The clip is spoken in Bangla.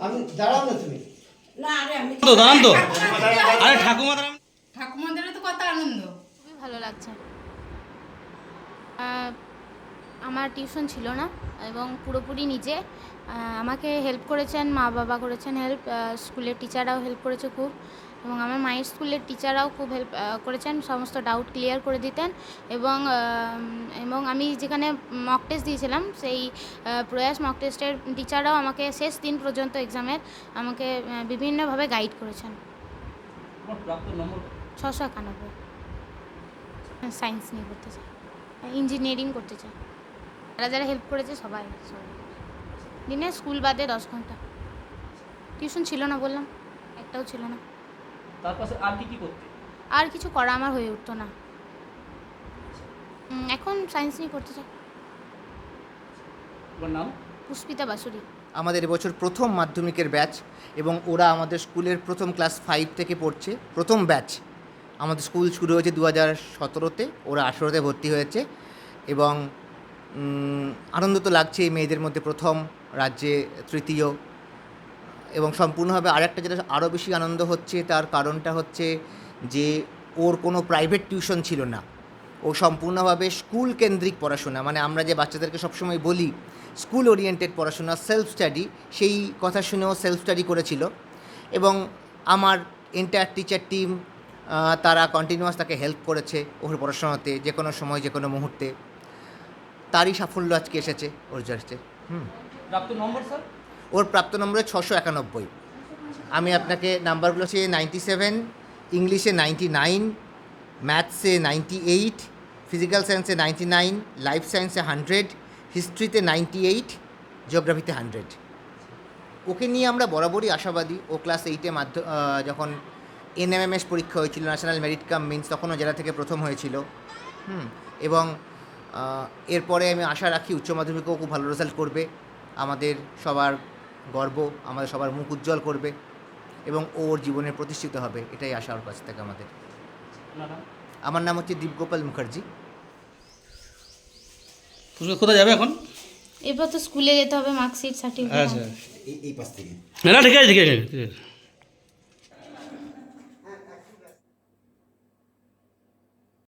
আমি দাঁড়াও না তুমি। না আরে আমি তো দাঁড়ান তো। আরে ঠাকুমা দাঁড়ান ঠাকুমাদেরও তো কত আনন্দ। খুবই ভালো লাগছে। আমার টিউশন ছিল না এবং পুরোপুরি নিজে। আহ, আমাকে হেল্প করেছেন মা বাবা করেছেন হেল্প স্কুলের টিচাররাও হেল্প করেছে খুব। এবং আমার মায়ের স্কুলের টিচাররাও খুব হেল্প করেছেন সমস্ত ডাউট ক্লিয়ার করে দিতেন। এবং এবং আমি যেখানে মক টেস্ট দিয়েছিলাম সেই প্রয়াস মক টেস্টের টিচাররাও আমাকে শেষ দিন পর্যন্ত এক্সামের আমাকে বিভিন্নভাবে গাইড করেছেন। ছশো একানব্বই। সায়েন্স নিয়ে করতে চাই ইঞ্জিনিয়ারিং করতে চাই। যারা যারা হেল্প করেছে সবাই দিনে স্কুল বাদে দশ ঘণ্টা। টিউশন ছিল না বললাম একটাও ছিল না। তার আর কি কি করতে? আর কিছু করা আমার হয়ে উঠতো না। সায়েন্স নিয়ে করতে চাই। তোমার নাম? পুষ্পিতা বাসুরি। আমাদের এবছর প্রথম মাধ্যমিকের ব্যাচ এবং ওরা আমাদের স্কুলের প্রথম ক্লাস ফাইভ থেকে পড়ছে প্রথম ব্যাচ আমাদের স্কুল শুরু হয়েছে দু হাজার সতেরোতে ওরা আঠেরোতে ভর্তি হয়েছে এবং আনন্দ তো লাগছে এই মেয়েদের মধ্যে প্রথম রাজ্যে তৃতীয় এবং সম্পূর্ণভাবে আরেকটা যেটা আরও বেশি আনন্দ হচ্ছে তার কারণটা হচ্ছে যে ওর কোনো প্রাইভেট টিউশন ছিল না। ও সম্পূর্ণভাবে স্কুল কেন্দ্রিক পড়াশোনা। মানে আমরা যে বাচ্চাদেরকে সবসময় বলি স্কুল ওরিয়েন্টেড পড়াশোনা সেলফ স্টাডি সেই কথা শুনেও সেলফ স্টাডি করেছিল। এবং আমার এন্টায়ার টিচার টিম তারা কন্টিনিউয়াস তাকে হেল্প করেছে ওর পড়াশোনাতে যে কোনো সময় যে কোনো মুহূর্তে। তারই সাফল্য আজকে এসেছে ওর যাচ্ছে হুম। প্রাপ্ত নম্বর স্যার ওর প্রাপ্ত নম্বর ছশো একানব্বই। আমি আপনাকে নাম্বারগুলো হচ্ছে নাইনটি সেভেন ইংলিশে নাইনটি নাইন ম্যাথসে নাইনটি এইট ফিজিক্যাল সায়েন্সে নাইনটি নাইন লাইফ সায়েন্সে হান্ড্রেড হিস্ট্রিতে নাইনটি এইট জিওগ্রাফিতে হান্ড্রেড ওকে নিয়ে আমরা বরাবরই আশাবাদী। ও ক্লাস এইটে মাধ্য যখন এনএমএমএস পরীক্ষা হয়েছিল ন্যাশনাল মেরিট কাম মিন্স তখনও জেলা থেকে প্রথম হয়েছিল। হুম এবং এরপরে আমি আশা রাখি উচ্চ মাধ্যমিকেও খুব ভালো রেজাল্ট করবে। আমাদের সবার গর্ব আমাদের সবার মুখ উজ্জ্বল করবে এবং ওর জীবনে প্রতিষ্ঠিত হবে এটাই আশা ওর কাছ থেকে আমাদের। আমার নাম হচ্ছে দীপগোপাল মুখার্জি। পুষ্পা কোথায় যাবে এখন? এরপর তো স্কুলে যেতে হবে মার্কশিট সার্টিফিকেট আচ্ছা। না ঠিক আছে ঠিক আছে ঠিক আছে।